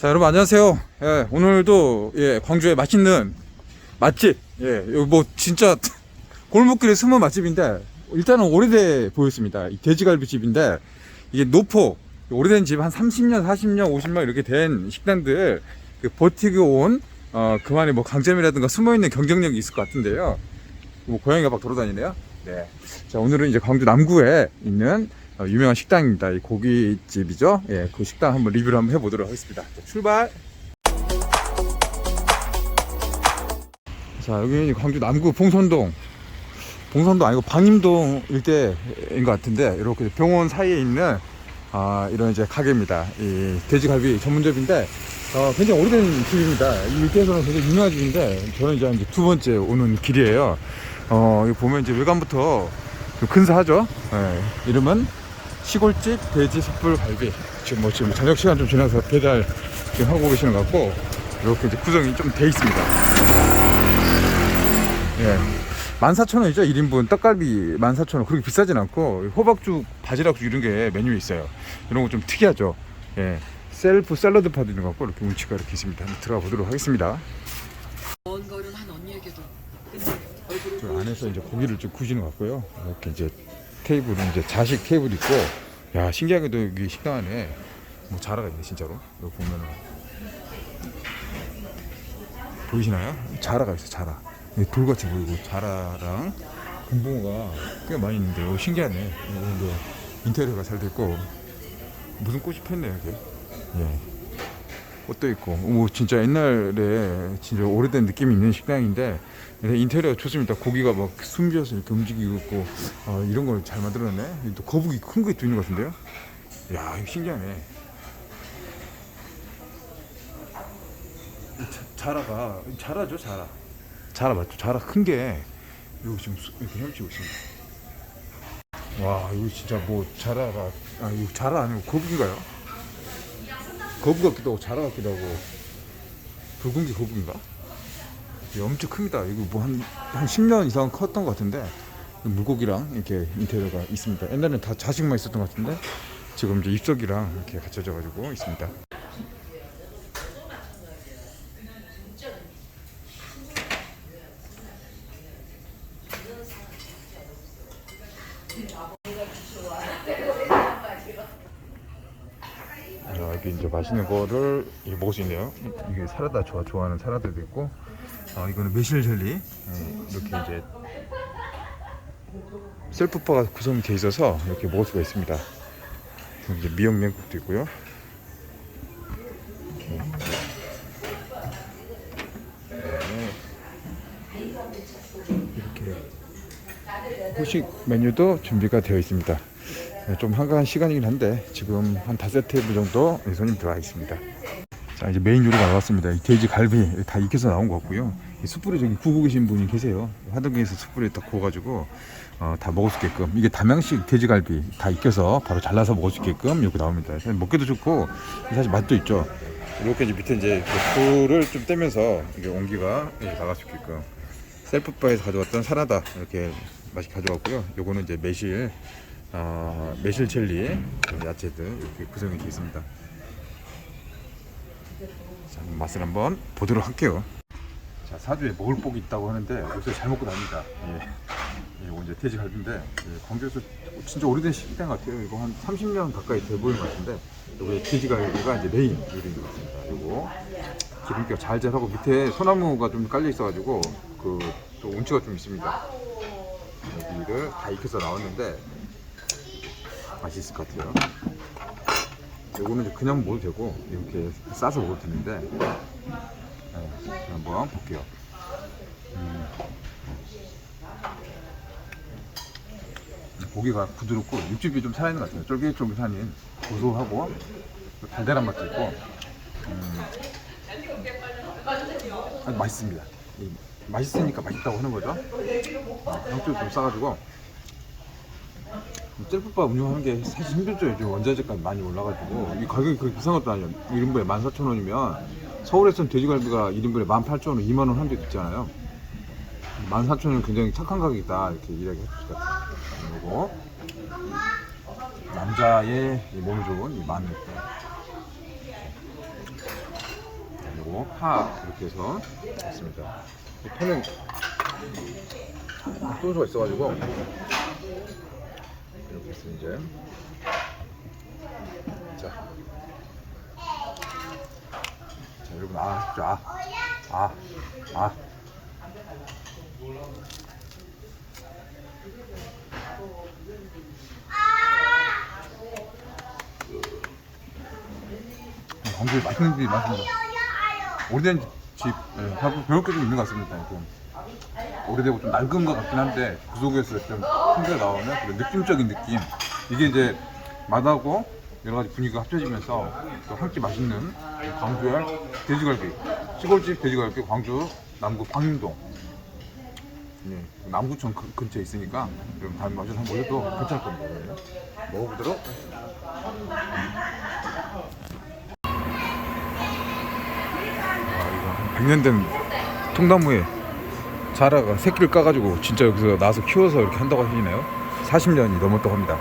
자 여러분 안녕하세요. 예, 오늘도 예, 광주의 맛있는 맛집 예, 뭐 진짜 골목길에 숨은 맛집인데 일단은 오래돼 보였습니다. 이 돼지갈비 집인데 이게 노포 오래된 집 한 30년, 40년, 50년 이렇게 된 식당들 그 버티고 온 어, 그만의 뭐 강점이라든가 숨어 있는 경쟁력이 있을 것 같은데요. 뭐 고양이가 막 돌아다니네요. 네. 자 오늘은 이제 광주 남구에 있는 어, 유명한 식당입니다. 이 고깃집이죠. 예, 그 식당 한번 리뷰를 한번 해보도록 하겠습니다. 자, 출발. 자 여기는 광주 남구 봉선동. 봉선동 아니고 방임동 일대인 것 같은데 이렇게 병원 사이에 있는 아, 이런 이제 가게입니다. 이 돼지갈비 전문점인데 어, 굉장히 오래된 집입니다. 이 일대에서는 굉장히 유명한 집인데 저는 이제 이제 두 번째 오는 길이에요. 어, 보면 이제 외관부터 좀 근사하죠. 예, 이름은 시골집 돼지 숯불 갈비. 지금 뭐 지금 저녁 시간 좀 지나서 배달 지금 하고 계시는 것 같고 이렇게 이제 구성이 좀 돼 있습니다. 예. 14,000원이죠 1인분. 떡갈비 14,000원. 그렇게 비싸진 않고 호박죽 바지락죽 이런 게 메뉴에 있어요. 이런 거 좀 특이하죠. 예. 셀프 샐러드 파도 있는 것 같고 이렇게 운치가 이렇게 있습니다. 한번 들어가 보도록 하겠습니다. 그 안에서 이제 고기를 좀 구우시는 것 같고요. 이렇게 이제 테이블은 이제 자식 테이블 있고 야 신기하게도 여기 식당 안에 뭐 자라가 있네 진짜로. 여기 보면은. 보이시나요? 자라가 있어 자라. 이 돌같이 보이고 자라랑 금붕어가 꽤 많이 있는데 요 신기하네. 오늘도 인테리어가 잘 됐고. 무슨 꽃이 폈네 여기 예 꽃도 있고. 오 진짜 옛날에 진짜 오래된 느낌이 있는 식당인데 근데 인테리어 좋습니다. 고기가 막 숨겨서 이렇게 움직이고 있고 아, 이런 걸 잘 만들어놨네. 또 거북이 큰게또 있는 것 같은데요? 야 이거 신기하네. 자- 자라가 자라죠 자라. 자라 맞죠? 자라 큰 게 이거 지금 수- 이렇게 헤엄치고 있습니다. 와 이거 진짜 뭐 자라가 아 이거 자라 아니고 거북인가요? 거북 같기도 하고 자라 같기도 하고. 붉은 게 거북인가? 엄청 큽니다. 이거 뭐한한 10년 이상 컸던 것 같은데 물고기랑 이렇게 인테리어가 있습니다. 옛날에는 다 자식만 있었던 것 같은데 지금 이제 입석이랑 이렇게 갖춰져 가지고 있습니다 자, 여기 이제 맛있는 거를 이렇게 먹을 수 있네요. 이게 사라다 좋아 좋아하는 사라다도 있고, 아 이거는 매실 젤리 예, 이렇게 이제 셀프바가 구성이 돼 있어서 이렇게 먹을 수가 있습니다. 이제 미역 냉국도 있고요. 이렇게 후식 메뉴도 준비가 되어 있습니다. 네, 좀 한가한 시간이긴 한데 지금 한 다섯 테이블 정도 손님 들어와 있습니다. 자 이제 메인 요리가 나왔습니다. 이 돼지 갈비 다 익혀서 나온 것 같고요. 이 숯불에 저기 구고 계신 분이 계세요. 화덕에서 숯불에 딱 구워가지고 어, 다 먹을 수 있게끔 이게 담양식 돼지갈비 다 익혀서 바로 잘라서 먹을 수 있게끔 이렇게 나옵니다. 사실 먹기도 좋고 사실 맛도 있죠. 이렇게 이제 밑에 이제 그 불을 좀 떼면서 이게 온기가 이렇게 나갈 수 있게끔 셀프바에서 가져왔던 사라다 이렇게 맛있게 가져왔고요. 요거는 이제 매실 아, 매실 젤리 야채들 이렇게 구성이 되어 있습니다. 자, 맛을 한번 보도록 할게요. 자, 사주에 먹을 복이 있다고 하는데 요새 잘 먹고 다닙니다. 예. 예, 이거 이제 돼지갈비인데 예, 광주에서 진짜 오래된 식당 같아요. 이거 한 30년 가까이 돼 보이는 것 같은데 여기 돼지갈비가 이제 메인 요리인 것 같습니다. 이거 기름기가 잘잘하고 밑에 소나무가 좀 깔려 있어가지고 그 또 운치가 좀 있습니다. 여기를 다 익혀서 나왔는데 맛있을 것 같아요. 요거는 그냥 먹어도 되고 이렇게 싸서 먹어도 되는데 네, 한번 볼게요. 음. 고기가 부드럽고 육즙이 좀 살아있는 것 같아요. 쫄깃쫄깃하니 고소하고 또 달달한 맛도 있고 음. 아주 맛있습니다. 이 맛있으니까 맛있다고 하는 거죠. 양쪽 좀 싸가지고 셀프바 운영하는 게 사실 힘들죠. 요즘 원자재값 많이 올라가지고 이 가격이 그렇게 비싼 것도 아니에요. 1인분에 14,000원이면 서울에서는 돼지갈비가 1인분에 18,000원, 2만원 한적 있잖아요. 14,000원은 굉장히 착한 가격이다 이렇게 이야기 해주실 것 같아요. 그리고 남자의 이 몸에 좋은 이 마늘 파 이렇게 해서 있습니다. 이 파는 소스가 있어가지고 이렇게 해서 이제 자, 자 여러분 아 진짜 아, 아, 아. 광주에 맛있는 집이 많습니다. 오래된 집, 예, 하고 배울 게 좀 있는 것 같습니다. 좀 오래되고 좀 낡은 것 같긴 한데 그 속에서 좀 풍기가 나오는 그런 느낌적인 느낌. 이게 이제 맛하고 여러 가지 분위기가 합쳐지면서 또 한 끼 맛있는 광주의 돼지갈비, 시골집 돼지갈비 광주 남구 광림동. 예, 남구청 근- 근처에 있으니까 여러분 다음에 마셔서 한번 오셔도 괜찮을 겁니다. 먹어보도록 아, 이거 100년 된 통나무에 자라가 새끼를 까가지고 진짜 여기서 나와서 키워서 이렇게 한다고 하시네요. 40년이 넘었다고 합니다.